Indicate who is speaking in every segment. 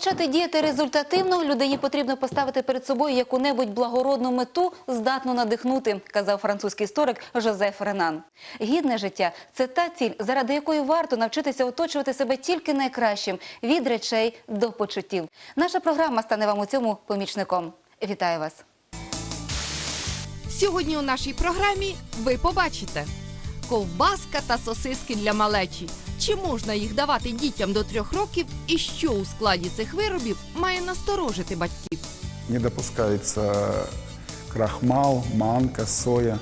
Speaker 1: Почати діяти результативно, людині потрібно поставити перед собою яку-небудь благородну мету, здатну надихнути, казав французький історик Жозеф Ренан. Гідне життя це та ціль, заради якої варто навчитися оточувати себе тільки найкращим від речей до почуттів. Наша програма стане вам у цьому помічником. Вітаю вас!
Speaker 2: Сьогодні у нашій програмі ви побачите ковбаска та сосиски для малечі. Чи можна їх давати дітям до трьох років і що у складі цих виробів має насторожити батьків?
Speaker 3: Не допускается крахмал, манка, соя.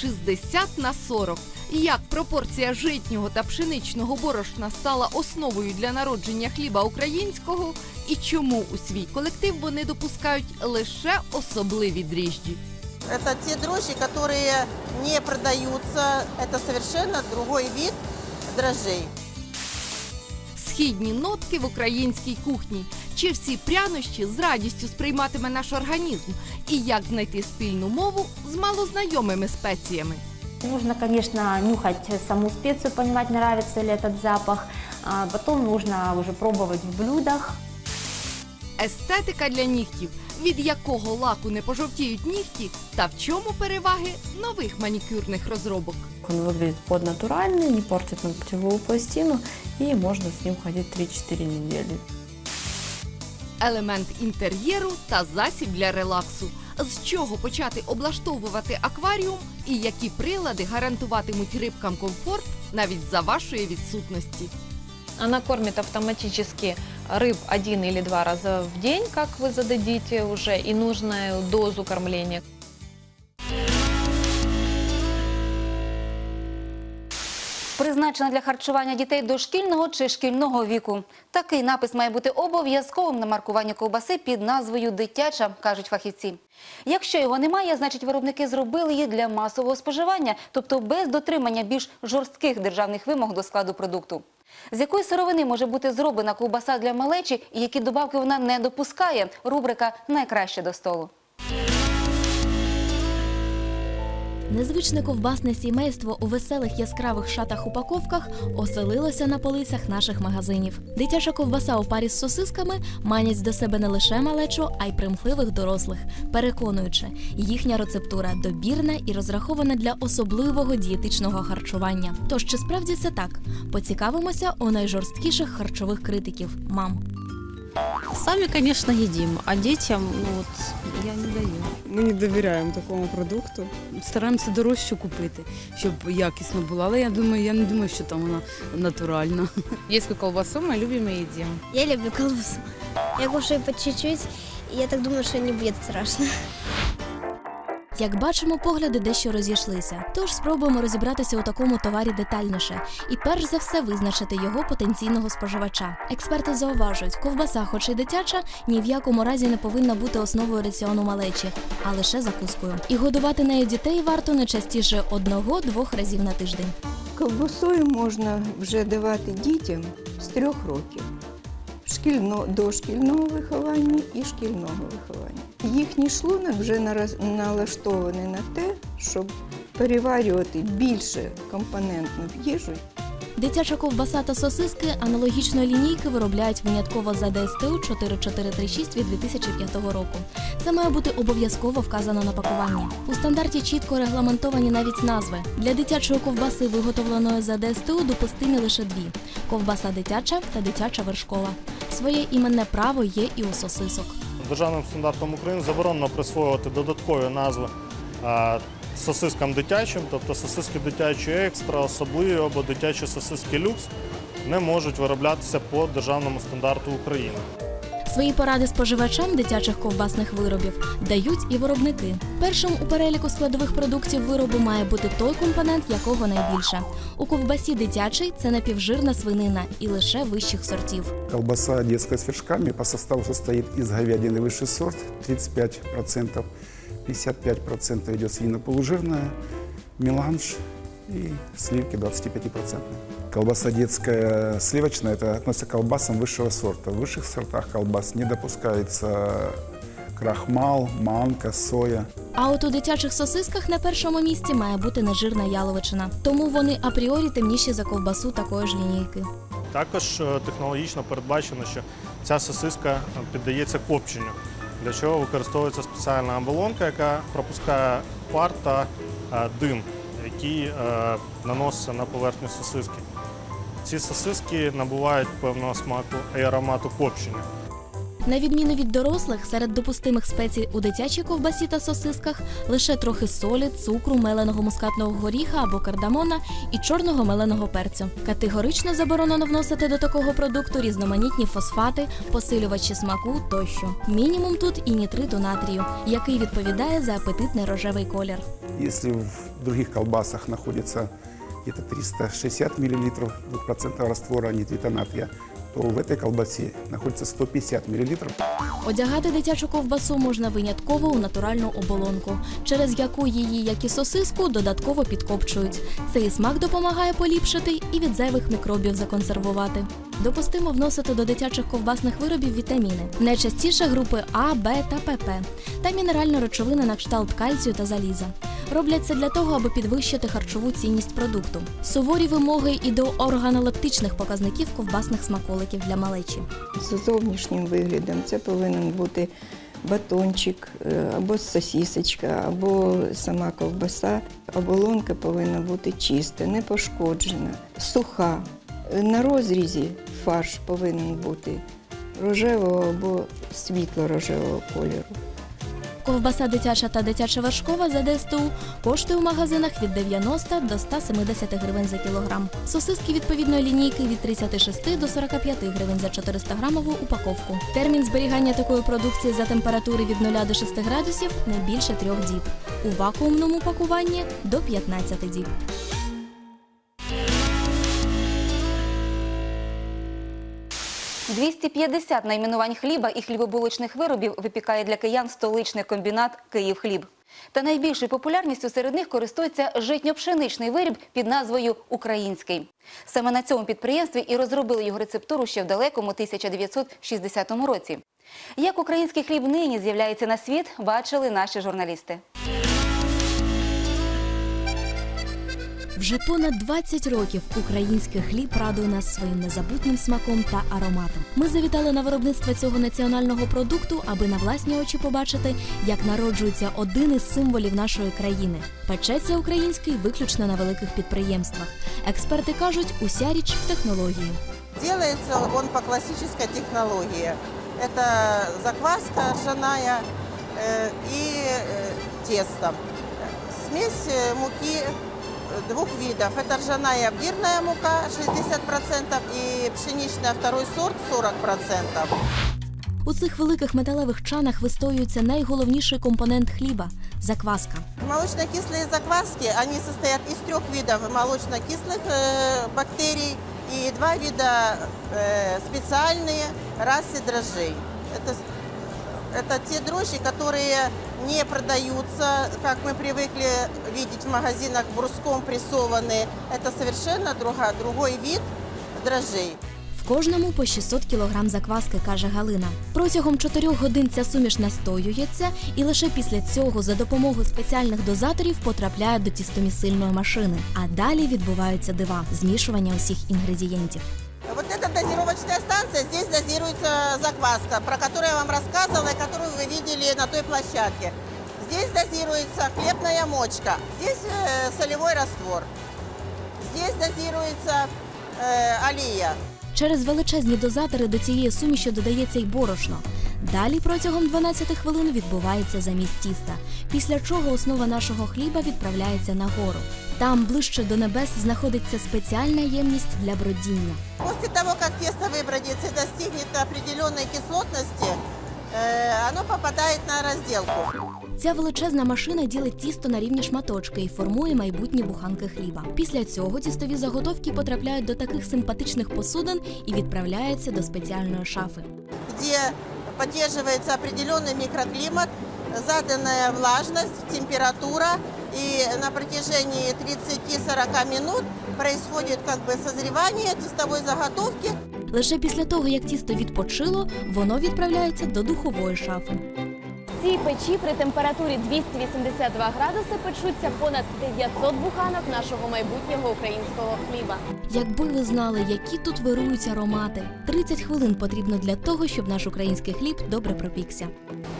Speaker 2: 60 на 40. Як пропорція житнього та пшеничного борошна стала основою для народження хліба українського, і чому у свій колектив вони допускають лише особливі дріжджі?
Speaker 4: Это те дрожжи, которые не продаются. Это совершенно другой вид дрожжей.
Speaker 2: Східні нотки в українській кухні. Чи всі прянощі з радістю сприйматиме наш організм? І як знайти спільну мову з малознайомими спеціями?
Speaker 5: Нужно, конечно, нюхать саму специю, понимать, нравится ли этот запах. А потом нужно уже пробовать в блюдах.
Speaker 2: Естетика для нігтів, від якого лаку не пожовтіють нігті, та в чому переваги нових манікюрних розробок.
Speaker 6: Он выглядит поднатуральный, не портит ногтевую пластину и можно с ним ходить 3-4 недели.
Speaker 2: Елемент інтер'єру та засіб для релаксу. З чого почати облаштовувати акваріум і які прилади гарантуватимуть рибкам комфорт навіть за вашої відсутності?
Speaker 7: Она кормит автоматически рыб один или два раза в день, как вы зададите уже, и нужную дозу кормления.
Speaker 1: Призначена для харчування дітей дошкільного чи шкільного віку. Такий напис має бути обов'язковим на маркуванні ковбаси під назвою Дитяча, кажуть фахівці. Якщо його немає, значить виробники зробили її для масового споживання, тобто без дотримання більш жорстких державних вимог до складу продукту. З якої сировини може бути зроблена ковбаса для малечі і які добавки вона не допускає? Рубрика Найкраще до столу.
Speaker 8: Незвичне ковбасне сімейство у веселих яскравих шатах-упаковках оселилося на полицях наших магазинів. Дитяча ковбаса у парі з сосисками манять до себе не лише малечу, а й примхливих дорослих, переконуючи, їхня рецептура добірна і розрахована для особливого дієтичного харчування. Тож чи справді це так? Поцікавимося у найжорсткіших харчових критиків мам.
Speaker 9: Сами, конечно, едим, а детям, ну вот, я не даю.
Speaker 10: Ми не довіряємо такому продукту.
Speaker 9: Стараємося дорожче купити, щоб якісно було. Але я думаю, я не думаю, що там вона натуральна.
Speaker 10: Є колбасу ми любимо і їдимо.
Speaker 11: Я люблю колбасу. Я кушаю по чуть-чуть, и я так думаю, что не будет страшно.
Speaker 8: Як бачимо, погляди дещо розійшлися. Тож спробуємо розібратися у такому товарі детальніше і перш за все визначити його потенційного споживача. Експерти зауважують, ковбаса, хоч і дитяча, ні в якому разі не повинна бути основою раціону малечі, а лише закускою. І годувати нею дітей варто не частіше одного-двох разів на тиждень.
Speaker 12: Ковбасою можна вже давати дітям з трьох років шкільно, дошкільного виховання і шкільного виховання. Їхній шлунок вже нараз- налаштований на те, щоб переварювати більше компонентну їжу
Speaker 8: Дитяча ковбаса та сосиски аналогічної лінійки виробляють винятково за ДСТУ 4436 від 2005 року. Це має бути обов'язково вказано на пакуванні. У стандарті чітко регламентовані навіть назви. Для дитячої ковбаси, виготовленої за ДСТУ, допустимі лише дві: ковбаса дитяча та дитяча вершкова. Своє іменне право є і у сосисок.
Speaker 13: Державним стандартом України заборонено присвоювати додаткові назви сосискам дитячим, тобто сосиски дитячі екстра, особливі або дитячі сосиски люкс не можуть вироблятися по державному стандарту України.
Speaker 8: Свої поради споживачам дитячих ковбасних виробів дають і виробники. Першим у переліку складових продуктів виробу має бути той компонент, якого найбільше. У ковбасі дитячий це напівжирна свинина і лише вищих сортів.
Speaker 3: Колбаса детская с вершками по составу состоит из говядины высший сорт 35%, 55% идет свинина полужирная, меланж и сливки 25%. Колбаса детская сливочная, это относится к колбасам высшего сорта. В высших сортах колбас не допускается крахмал, манка, соя.
Speaker 8: А от у дитячих сосисках на першому місці має бути нежирна яловичина. Тому вони апріорі темніші за ковбасу такої ж лінійки.
Speaker 13: Також е, технологічно передбачено, що ця сосиска е, піддається копченню, для чого використовується спеціальна оболонка, яка пропускає пар та е, дим, який е, наноситься на поверхню сосиски. Ці сосиски набувають певного смаку і аромату копчення.
Speaker 8: На відміну від дорослих, серед допустимих спецій у дитячій ковбасі та сосисках лише трохи солі, цукру, меленого мускатного горіха або кардамона і чорного меленого перцю. Категорично заборонено вносити до такого продукту різноманітні фосфати, посилювачі смаку тощо. Мінімум тут і нітриту натрію, який відповідає за апетитний рожевий колір.
Speaker 3: Если в других колбасах находится где-то 360 мл 2% раствора нитрита натрия, то в этой колбасе находится 150 мл.
Speaker 8: Одягати дитячу ковбасу можна винятково у натуральну оболонку, через яку її, як і сосиску, додатково підкопчують. Цей смак допомагає поліпшити і від зайвих мікробів законсервувати. Допустимо вносити до дитячих ковбасних виробів вітаміни, найчастіше групи А, Б та ПП, та мінеральні речовини на кшталт кальцію та заліза. Роблять це для того, аби підвищити харчову цінність продукту. Суворі вимоги і до органолептичних показників ковбасних смаколиків для малечі.
Speaker 12: За зовнішнім виглядом це повинен бути батончик, е, або сосісочка, або сама ковбаса. Оболонка повинна бути чиста, не пошкоджена, суха. На розрізі фарш повинен бути рожевого або світло-рожевого кольору.
Speaker 8: Ковбаса дитяча та дитяча вершкова за ДСТУ коштує у магазинах від 90 до 170 гривень за кілограм. Сосиски відповідної лінійки від 36 до 45 гривень за 400 грамову упаковку. Термін зберігання такої продукції за температури від 0 до 6 градусів не більше трьох діб. У вакуумному пакуванні до 15 діб.
Speaker 1: – 250 найменувань хліба і хлібобулочних виробів випікає для киян столичний комбінат «Київхліб». Та найбільшою популярністю серед них користується житньо-пшеничний виріб під назвою «Український». Саме на цьому підприємстві і розробили його рецептуру ще в далекому 1960 році. Як український хліб нині з'являється на світ, бачили наші журналісти.
Speaker 8: Вже понад 20 років український хліб радує нас своїм незабутнім смаком та ароматом. Ми завітали на виробництво цього національного продукту, аби на власні очі побачити, як народжується один із символів нашої країни. Печеться український виключно на великих підприємствах. Експерти кажуть, уся річ в технології.
Speaker 4: Делается он по классической технологии. Это закваска ржаная э, и э, тесто. Смесь э, муки э, двух видов. Это ржаная обдирная мука 60% и пшеничная второй сорт 40%.
Speaker 8: У цих великих металевих чанах вистоюється найголовніший компонент хліба закваска.
Speaker 4: Молочно-кислые закваски, они состоят из трех видов молочно-кислых э, бактерий и два вида э, специальные расы дрожжей. Это, с- это те дрожжи, которые не продаются, как мы привыкли видеть в магазинах, бруском прессованные. Это совершенно друга, другой вид дрожжей.
Speaker 8: В кожному по 600 кг закваски, каже Галина. Протягом 4 годин ця суміш настоюється, і лише після цього за допомогою спеціальних дозаторів потрапляє до тістомісильної машини. А далі відбуваються дива змішування усіх інгредієнтів.
Speaker 4: Вот эта дозировочная станция, здесь дозируется закваска, про которую я вам рассказывала и которую вы видели на той площадке. Здесь дозируется хлебная мочка, здесь э, солевой раствор, здесь дозируется э, алия.
Speaker 8: Через величезні дозатори до цієї суміші додається й борошно. Далі протягом 12 хвилин відбувається замість тіста, після чого основа нашого хліба відправляється нагору. Там ближче до небес знаходиться спеціальна ємність для бродіння.
Speaker 4: После того, как тесто выбродится и достигнет определенной кислотности, э, оно попадает на разделку.
Speaker 8: Ця величезна машина ділить тісто на рівні шматочки і формує майбутні буханки хліба. Після цього тістові заготовки потрапляють до таких симпатичних посудин і відправляються до спеціальної шафи.
Speaker 4: где поддерживается определенный микроклимат, заданная влажность, температура, и на протяжении 30-40 минут происходит как бы созревание тестовой заготовки.
Speaker 8: Лише після того, як тісто відпочило, воно відправляється до духової шафи
Speaker 14: цій печі при температурі 282 градуси печуться понад 900 буханок нашого майбутнього українського хліба.
Speaker 8: Якби ви знали, які тут вирують аромати. 30 хвилин потрібно для того, щоб наш український хліб добре пропікся.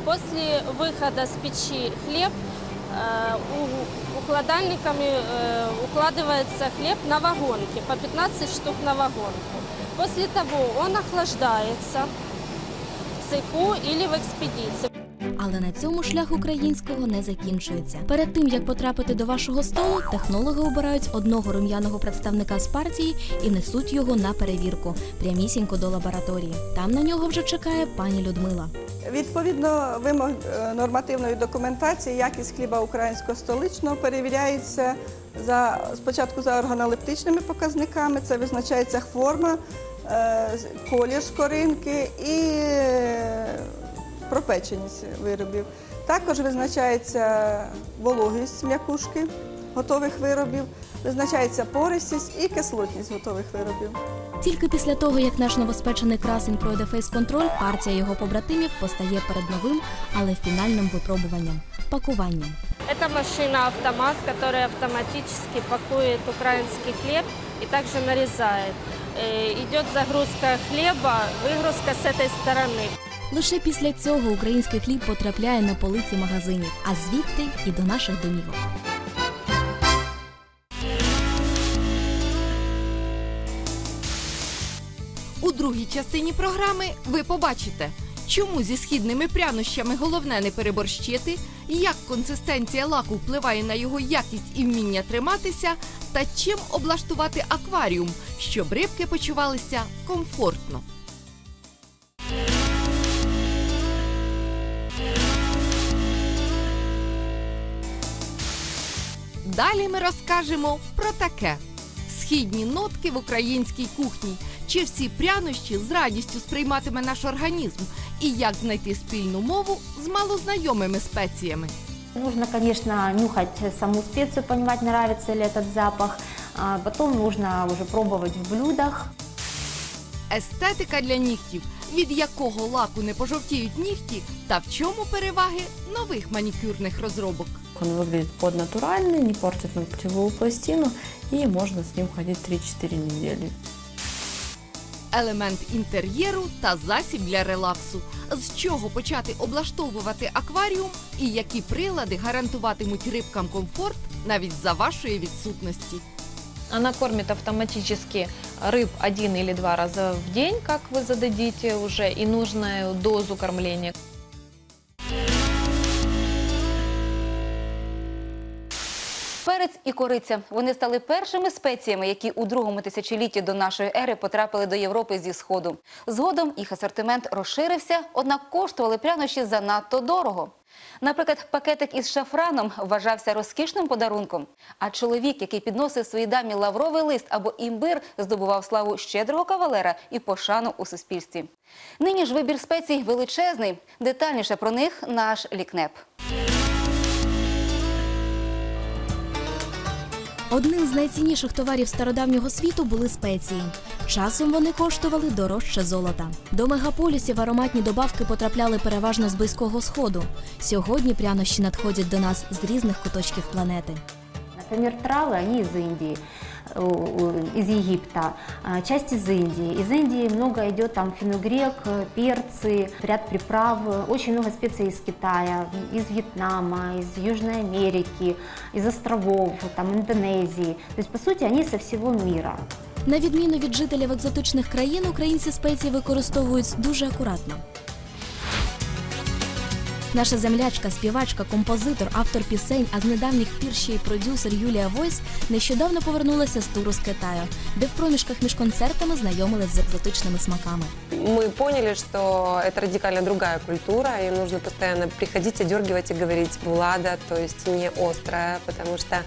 Speaker 15: После выхода с печи хлеб э, у- укладальниками э, укладывается хлеб на вагонки, по 15 штук на вагонку. После того он охлаждается в цеху или в экспедиции.
Speaker 8: Але на цьому шлях українського не закінчується. Перед тим як потрапити до вашого столу, технологи обирають одного рум'яного представника з партії і несуть його на перевірку прямісінько до лабораторії. Там на нього вже чекає пані Людмила.
Speaker 16: Відповідно вимог е, нормативної документації, якість хліба українського столичного перевіряється за спочатку за органолептичними показниками. Це визначається форма, е, колір шкоринки і е, пропеченість виробів. Також визначається вологість м'якушки готових виробів, визначається пористість і кислотність готових виробів.
Speaker 8: Тільки після того, як наш новоспечений красень пройде фейс-контроль, партія його побратимів постає перед новим, але фінальним випробуванням пакуванням.
Speaker 15: Это машина-автомат, которая автоматически пакует украинский хлеб и также нарезает. Э, Идет загрузка хлеба, выгрузка с этой стороны.
Speaker 8: Лише після цього український хліб потрапляє на полиці магазинів, а звідти і до наших домівок.
Speaker 2: У другій частині програми ви побачите, чому зі східними прянощами головне не переборщити, як консистенція лаку впливає на його якість і вміння триматися, та чим облаштувати акваріум, щоб рибки почувалися комфортно. Далі ми розкажемо про таке: східні нотки в українській кухні. Чи всі прянощі з радістю сприйматиме наш організм, і як знайти спільну мову з малознайомими спеціями.
Speaker 5: Нужно, конечно, нюхать саму специю, понимать, нравится ли этот запах. А Потом нужно уже пробовать в блюдах.
Speaker 2: Естетика для нігтів, від якого лаку не пожовтіють нігті, та в чому переваги нових манікюрних розробок
Speaker 6: Он выглядит поднатуральный, не портит ногтевую пластину, и можно с ним ходить 3-4 недели.
Speaker 2: елемент інтер'єру та засіб для релаксу. З чого почати облаштовувати акваріум і які прилади гарантуватимуть рибкам комфорт навіть за вашої відсутності.
Speaker 7: Она кормит автоматически рыб один или два раза в день, как вы зададите уже, и нужную дозу кормления.
Speaker 1: Перець і кориця вони стали першими спеціями, які у другому тисячолітті до нашої ери потрапили до Європи зі сходу. Згодом їх асортимент розширився, однак коштували прянощі занадто дорого. Наприклад, пакетик із шафраном вважався розкішним подарунком. А чоловік, який підносив своїй дамі лавровий лист або імбир, здобував славу щедрого кавалера і пошану у суспільстві. Нині ж вибір спецій величезний. Детальніше про них наш лікнеп.
Speaker 8: Одним з найцінніших товарів стародавнього світу були спеції. Часом вони коштували дорожче золота. До мегаполісів ароматні добавки потрапляли переважно з близького сходу. Сьогодні прянощі надходять до нас з різних куточків планети.
Speaker 5: Например, травы, они из Индии, э, э, из Египта, а, часть из Индии. Из Индии много идет там фенугрек, э, перцы, ряд приправ, э, очень много специй из Китая, из Вьетнама, из Южной Америки, из островов, там Индонезии. То есть, по сути, они со всего мира.
Speaker 8: На відміну від жителів екзотичних країн, українці спеції використовують дуже акуратно. Наша землячка, співачка, композитор, автор пісень, а з недавніх пір ще й продюсер Юлія Войс нещодавно повернулася з туру з Китаю, де в проміжках між концертами знайомилась з екзотичними смаками.
Speaker 17: Мы поняли, что это радикально другая культура, и нужно постоянно приходить, одергивать и говорить «Влада», то есть не острая, потому что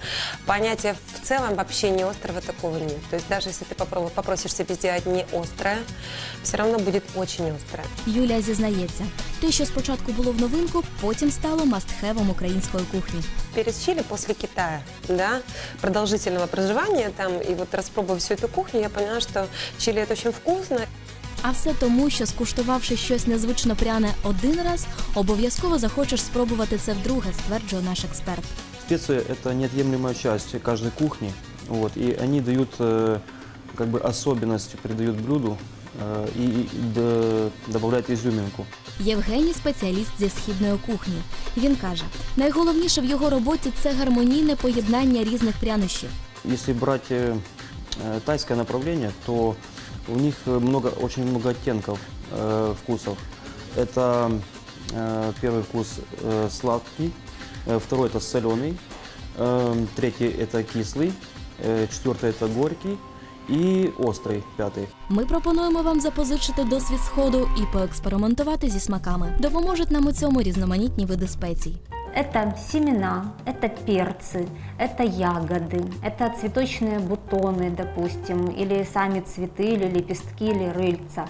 Speaker 17: понятия в целом вообще не острого такого нет. То есть даже если ты попробуй- попросишь себе сделать не острое, все равно будет очень острое.
Speaker 8: Юлія зізнається, те, що спочатку було в новинку, потім стало мастхевом української кухні.
Speaker 17: Перец чили после Китая, да, продолжительного проживания там, и вот распробовав всю эту кухню, я поняла, что чили это очень вкусно.
Speaker 8: А все тому, що скуштувавши щось незвично пряне один раз, обов'язково захочеш спробувати це вдруге, стверджує наш експерт.
Speaker 18: Специи – это неотъемлемая часть каждой кухни, вот, и они дают э, как бы особенность, придают блюду э, и, и д- добавляют изюминку.
Speaker 8: Євгеній спеціаліст зі східної кухні. Він каже, найголовніше в його роботі це гармонійне поєднання різних прянощів.
Speaker 18: Если брать э, э, тайское направление, то у них э, много, очень много оттенков э, вкусов. Это э, первый вкус э, сладкий, э, второй это соленый, э, третий это кислый, э, четвертый это горький и острый, пятый.
Speaker 8: Ми пропонуємо вам запозичити досвід сходу і поекспериментувати зі смаками. Допоможуть нам у цьому різноманітні види спецій.
Speaker 5: Это семена, это перцы, это ягоды, это цветочные бутоны, допустим, или сами цветы, или лепестки, или рыльца.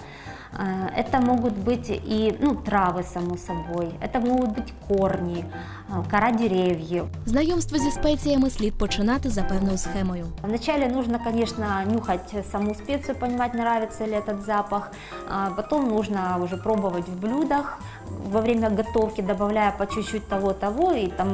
Speaker 5: Э, Это могут быть и ну, травы, само собой, это могут быть корни, э, кора деревьев.
Speaker 8: Знайомство зі спеціями слід починати за певною схемою.
Speaker 5: Вначале нужно, конечно, нюхать саму специю, понимать, нравится ли этот запах. А Потом нужно уже пробовать в блюдах во время готовки, добавляя по чуть-чуть того-того и там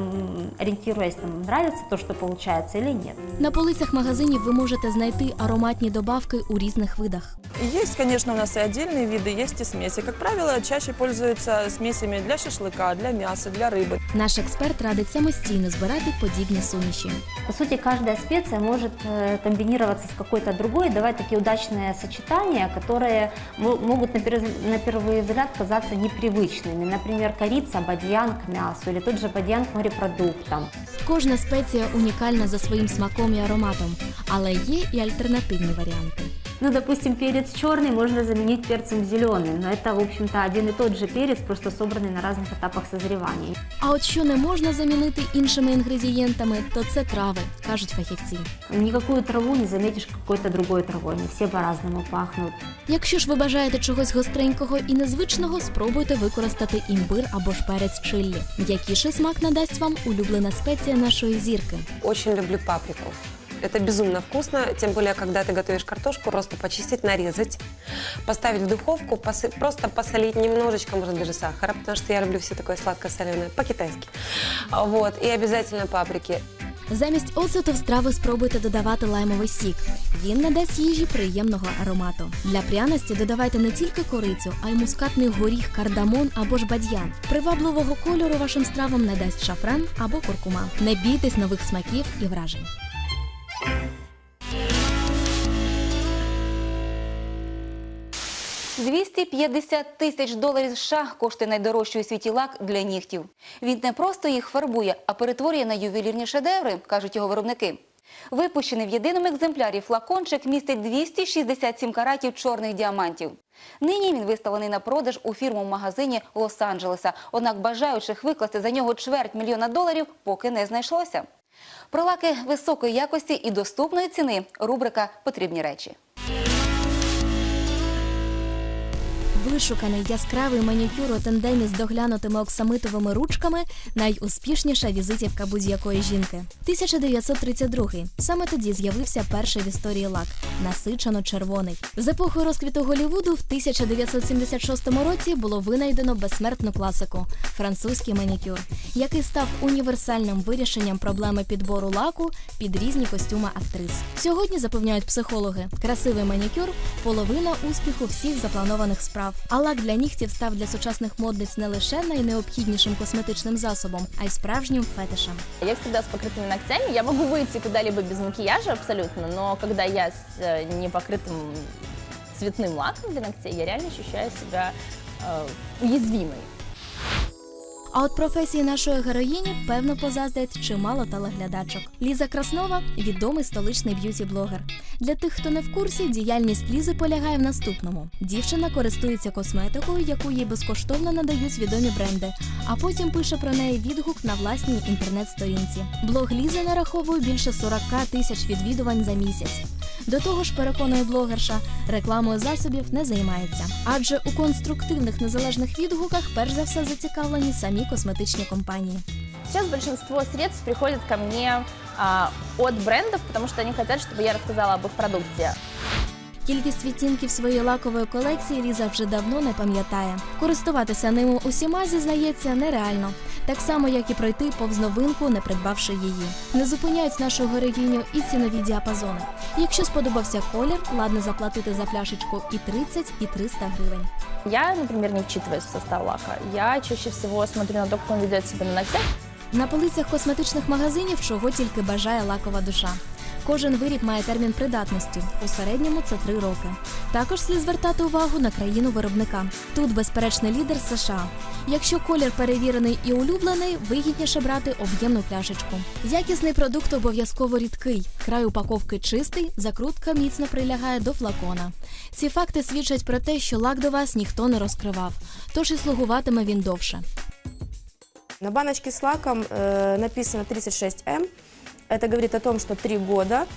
Speaker 5: ориентируясь, там, нравится то, что получается или нет.
Speaker 8: На полицях магазинів ви можете знайти ароматні добавки у різних видах.
Speaker 6: Есть, конечно, у нас и отдельные виды, есть и смеси. Как правило, чаще пользуются смесями для шашлыка, для мяса, для рыбы.
Speaker 8: Наш експерт радить самостійно збирати подібні суміші.
Speaker 5: По сути, каждая специя может э, комбинироваться с какой-то другой, давать такие удачные сочетания, которые мо- могут на первый, на первый взгляд казаться непривычными. Например, корица, бадьян к мясу или тот же бадьян к морепродуктам.
Speaker 8: Кожна спеція унікальна за своїм смаком і ароматом, але є і альтернативні варіанти.
Speaker 5: Ну, допустим, перец черный можно заменить перцем зеленым, но это, в общем-то, один и тот же перец, просто собранный на разных этапах созревания.
Speaker 8: А от що не можна замінити іншими інгредієнтами, то це трави, кажуть фахівці.
Speaker 5: Никакую траву не заметишь какой-то другой травой, они все по-разному пахнут.
Speaker 8: Якщо ж ви бажаєте чогось гостренького і незвичного, спробуйте використати імбир або ж перець чиллі. Якіший смак надасть вам улюблена спеція нашої зірки.
Speaker 17: Очень люблю паприку. Это безумно вкусно, тем более, когда ты готовишь картошку, просто почистить, нарезать, поставить в духовку, посы- просто посолить немножечко, может даже сахара, потому что я люблю все такое сладко-соленое, по-китайски. А, Вот, и обязательно паприки.
Speaker 8: Замість оцету в страви спробуйте додавати лаймовий сік. Він надасть їжі приємного аромату. Для пряності додавайте не тільки корицю, а й мускатний горіх, кардамон або ж бадьян. Привабливого кольору вашим стравам надасть шафран або куркума. Не бійтесь нових смаків і вражень. –
Speaker 1: 250 тисяч доларів США коштує найдорожчий у світі лак для нігтів. Він не просто їх фарбує, а перетворює на ювелірні шедеври, кажуть його виробники. Випущений в єдиному екземплярі флакончик містить 267 каратів чорних діамантів. Нині він виставлений на продаж у фірму магазині Лос-Анджелеса. Однак бажаючих викласти за нього чверть мільйона доларів поки не знайшлося. Про лаки високої якості і доступної ціни – рубрика «Потрібні речі».
Speaker 8: Вишуканий яскравий манікюр у тандемі з доглянутими оксамитовими ручками найуспішніша візитівка будь-якої жінки. 1932. Саме тоді з'явився перший в історії лак насичено червоний. З епохою розквіту Голлівуду в 1976 році було винайдено безсмертну класику французький манікюр, який став універсальним вирішенням проблеми підбору лаку під різні костюми актрис. Сьогодні запевняють психологи, красивий манікюр половина успіху всіх запланованих справ. А лак для нігтів став для сучасних модниць не лише найнеобхіднішим косметичним засобом, а й справжнім фетишем.
Speaker 14: Я всегда с покрытыми ногтями. Я могу выйти куда-либо без макияжа абсолютно, но когда я с э, непокрытым цветным лаком для ногтей, я реально ощущаю себя э, уязвимой.
Speaker 8: А от професії нашої героїні певно позаздрять чимало телеглядачок. Ліза Краснова відомий столичний б'юті-блогер. Для тих, хто не в курсі, діяльність Лізи полягає в наступному: дівчина користується косметикою, яку їй безкоштовно надають відомі бренди, а потім пише про неї відгук на власній інтернет-сторінці. Блог Лізи нараховує більше 40 тисяч відвідувань за місяць. До того ж, переконує блогерша, рекламою засобів не займається. Адже у конструктивних незалежних відгуках перш за все зацікавлені самі косметичні компанії.
Speaker 14: Сейчас большинство средств приходит ко мне а, от брендов, потому что они хотят, чтобы я рассказала об их продукте.
Speaker 8: Кількість відтінків своєї лакової колекції Ліза вже давно не пам'ятає. Користуватися ними усіма зізнається нереально, так само як і пройти повз новинку, не придбавши її. Не зупиняють нашу героїню і цінові діапазони. Якщо сподобався колір, ладно заплатити за пляшечку і 30, і 300 гривень.
Speaker 14: Я, например, не вчитываюсь в состав лака. Я чаще всего смотрю на то, как он ведет себя на ногтях.
Speaker 8: На полицях косметичних магазинів чого тільки бажає лакова душа. Кожен виріб має термін придатності. У середньому це три роки. Також слід звертати увагу на країну виробника. Тут безперечний лідер США. Якщо колір перевірений і улюблений, вигідніше брати об'ємну пляшечку. Якісний продукт обов'язково рідкий. Край упаковки чистий, закрутка міцно прилягає до флакона. Ці факти свідчать про те, що лак до вас ніхто не розкривав, тож і слугуватиме він довше.
Speaker 19: На баночке с лаком э, написано 36М. Это говорит о том, что три года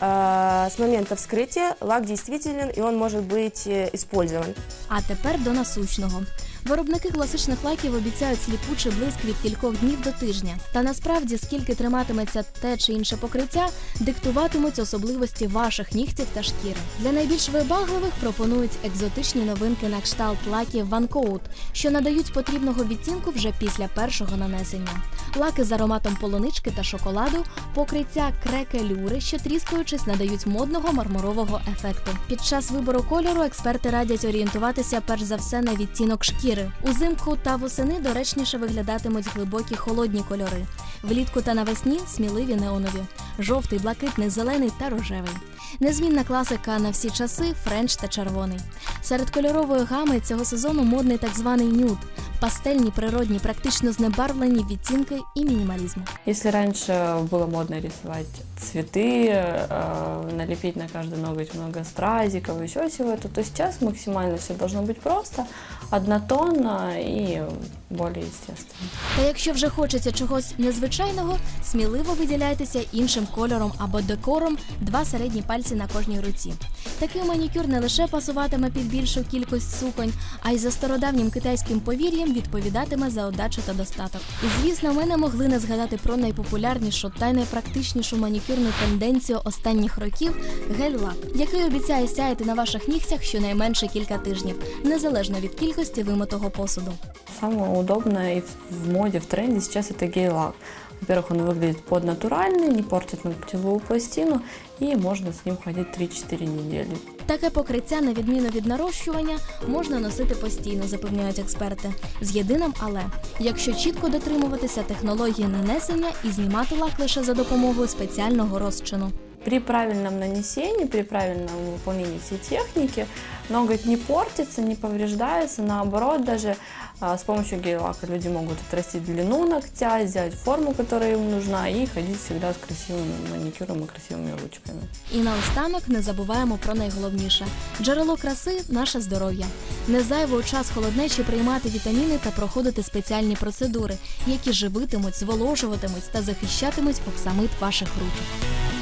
Speaker 19: э, с момента вскрытия лак действителен и он может быть э, использован.
Speaker 8: А тепер до насущного. Виробники класичних лаків обіцяють сліпучий блиск від кількох днів до тижня. Та насправді, скільки триматиметься те чи інше покриття, диктуватимуть особливості ваших нігтів та шкіри. Для найбільш вибагливих пропонують екзотичні новинки на кшталт лаків One Coat, що надають потрібного відтінку вже після першого нанесення. Лаки з ароматом полунички та шоколаду, покриття крекелюри, що тріскаючись, надають модного мармурового ефекту. Під час вибору кольору експерти радять орієнтуватися перш за все на відтінок шкіри. Узимку та восени доречніше виглядатимуть глибокі холодні кольори. Влітку та навесні сміливі неонові, жовтий, блакитний, зелений та рожевий. Незмінна класика на всі часи френч та червоний. Серед кольорової гами цього сезону модний так званий нюд, пастельні, природні, практично знебарвлені відтінки і мінімалізму.
Speaker 6: Если раньше было модно рисовать цветы, э, налепить на каждый ноготь много стразиков, еще чего-то, то сейчас максимально все должно быть просто, однотонно и более естественно.
Speaker 8: Та якщо вже хочеться чогось незвичайного, сміливо виділяйтеся іншим кольором або декором два середні пальці на кожній руці. Такий манікюр не лише пасуватиме під більшу кількість суконь, а й за стародавнім китайським повір'ям відповідатиме за отдачу та достаток. І звісно, ми не могли не згадати про найпопулярнішу та найпрактичнішу манікюрну тенденцію останніх років гель-лак, який обіцяє сяяти на ваших нігтях щонайменше кілька тижнів, незалежно від кількості вимитого посуду
Speaker 6: Самое удобное и в моде, в тренде сейчас это гель-лак. Во-первых, он выглядит поднатуральный, не портит ногтевую пластину, и можно с ним ходить 3-4 недели.
Speaker 8: Таке покриття, на відміну від нарощування, можна носити постійно, запевняють експерти. З єдиним але якщо чітко дотримуватися технології нанесення і знімати лак лише за допомогою спеціального розчину.
Speaker 6: При правильном нанесении, при правильном выполнении всей техники ноготь не портится, не повреждается, наоборот, даже с помощью гель-лака люди могут отрастить длину ногтя, сделать форму, которая им нужна, и ходить всегда с красивым маникюром и красивыми ручками.
Speaker 8: І наостанок не забуваємо про найголовніше: джерело краси наше здоров'я. Не зайво у час холоднечі приймати вітаміни та проходити спеціальні процедури, які живитимуть, зволожуватимуть та захищатимуть оксамит ваших ручок.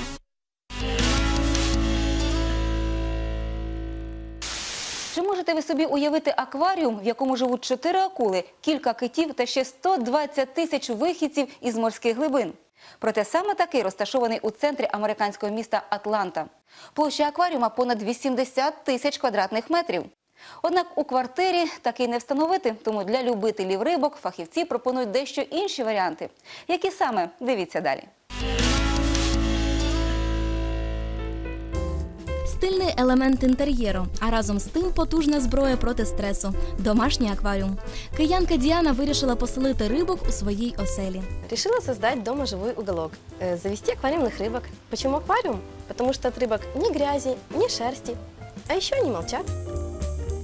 Speaker 1: Ви собі уявити акваріум, в якому живуть чотири акули, кілька китів та ще 120 тисяч вихідців із морських глибин? Проте саме такий розташований у центрі американського міста Атланта. Площа акваріума понад 80 тисяч квадратних метрів. Однак у квартирі такий не встановити, тому для любителів рибок фахівці пропонують дещо інші варіанти. Які саме дивіться далі.
Speaker 8: Стильний елемент інтер'єру, а разом з тим потужна зброя проти стресу домашній акваріум. Киянка Діана вирішила поселити рибок у своїй оселі.
Speaker 20: Решила создать дома живой уголок, э, завести аквариумных рыбок. Почему аквариум? Потому что от рыбок ни грязи, ни шерсти, а еще они молчат.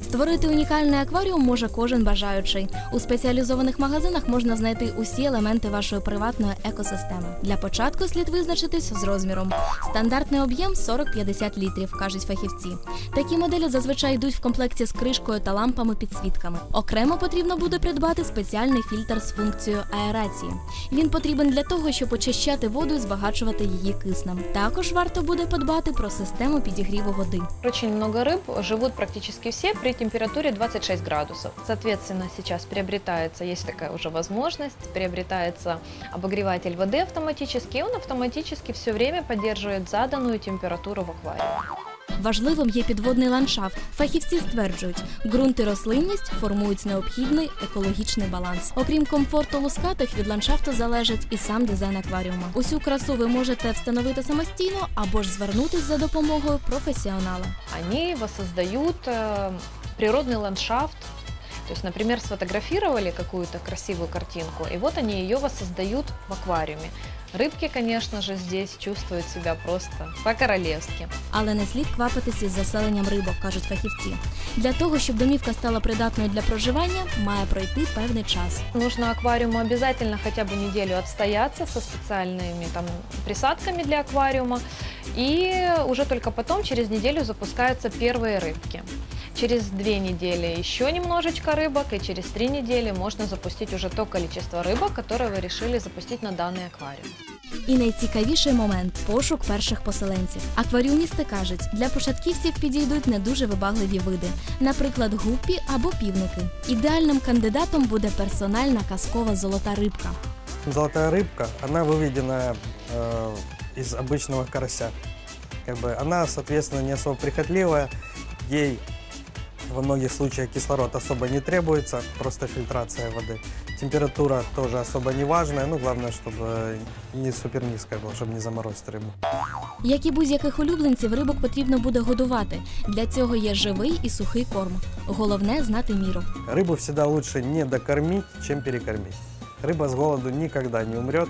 Speaker 8: Створити унікальний акваріум може кожен бажаючий. У спеціалізованих магазинах можна знайти усі елементи вашої приватної екосистеми. Для початку слід визначитись з розміром. Стандартний об'єм 40-50 літрів, кажуть фахівці. Такі моделі зазвичай йдуть в комплекті з кришкою та лампами-підсвітками. Окремо потрібно буде придбати спеціальний фільтр з функцією аерації. Він потрібен для того, щоб очищати воду і збагачувати її киснем. Також варто буде подбати про систему підігріву води.
Speaker 7: Очень много рыб живут практически все при температуре 26 градусов. Соответственно, сейчас приобретается, есть такая уже возможность, приобретается обогреватель воды автоматически, и он автоматически все время поддерживает заданную температуру в аквариуме.
Speaker 8: Важливим є підводний ландшафт. Фахівці стверджують, ґрунт і рослинність формують необхідний екологічний баланс. Окрім комфорту лускатих, від ландшафту залежить і сам дизайн акваріума. Усю красу ви можете встановити самостійно або ж звернутись за допомогою професіонала.
Speaker 7: Вони воссоздают э, природный ландшафт. То есть, например, сфотографировали какую-то красивую картинку, и вот они ее воссоздают в аквариуме. Рыбки, конечно же, здесь чувствуют себя просто по-королевски.
Speaker 8: Але не слід квапитися із заселенням рибок, кажуть фахівці. Для того, щоб домівка стала придатною для проживання, має пройти певний час.
Speaker 7: Нужно аквариуму обязательно хотя бы неделю отстояться со специальными там присадками для аквариума. И уже только потом, через неделю, запускаются первые рыбки. Через две недели еще немножечко рыбок, и через три недели можно запустить уже то количество рыбок, которое вы решили запустить на данный аквариум.
Speaker 8: І найцікавіший момент пошук перших поселенців. Акваріумісти кажуть, для початківців підійдуть не дуже вибагливі види, наприклад, гуппі або півники. Ідеальним кандидатом буде персональна казкова золота рибка.
Speaker 21: Золотая рыбка, она выведена э, из обычного карася. Как бы она, соответственно, не особо прихотливая, ей во многих случаях кислород особо не требуется, просто фильтрация воды. Температура тоже особо не важная, ну главное, чтобы не супер низкая была, чтобы не заморозить рыбу.
Speaker 8: Як і будь-яких улюбленців, рибок потрібно буде годувати. Для цього є живий і сухий корм. Головне знати міру.
Speaker 21: Рыбу всегда лучше не докормить, чем перекормить. Рыба с голоду никогда не умрет,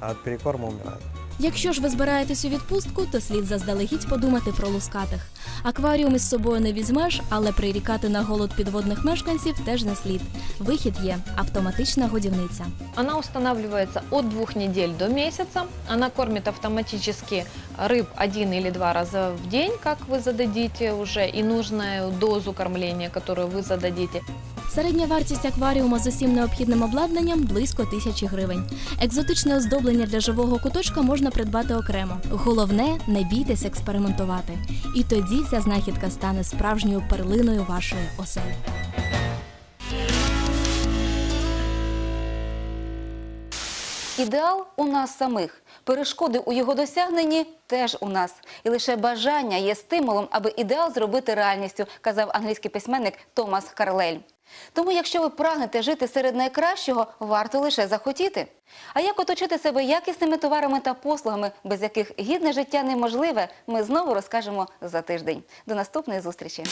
Speaker 21: а от перекорма умирает.
Speaker 8: Якщо ж ви збираєтесь у відпустку, то слід заздалегідь подумати про лускатих. Акваріум із собою не візьмеш, але прирікати на голод підводних мешканців теж не слід. Вихід є автоматична годівниця.
Speaker 7: Она устанавливается от двух недель до месяца. Она кормит автоматически рыб один или два раза в день, как вы зададите уже, и нужную дозу кормления, которую вы зададите.
Speaker 8: Середня вартість акваріума з усім необхідним обладнанням близько тисячі гривень. Екзотичне оздоблення для живого куточка можна придбати окремо. Головне, не бійтесь експериментувати. І тоді ця знахідка стане справжньою перлиною вашої оселі.
Speaker 1: Ідеал у нас самих. Перешкоди у його досягненні теж у нас. І лише бажання є стимулом, аби ідеал зробити реальністю, казав англійський письменник Томас Карлель. Тому, якщо ви прагнете жити серед найкращого, варто лише захотіти. А як оточити себе якісними товарами та послугами, без яких гідне життя неможливе, ми знову розкажемо за тиждень. До наступної зустрічі.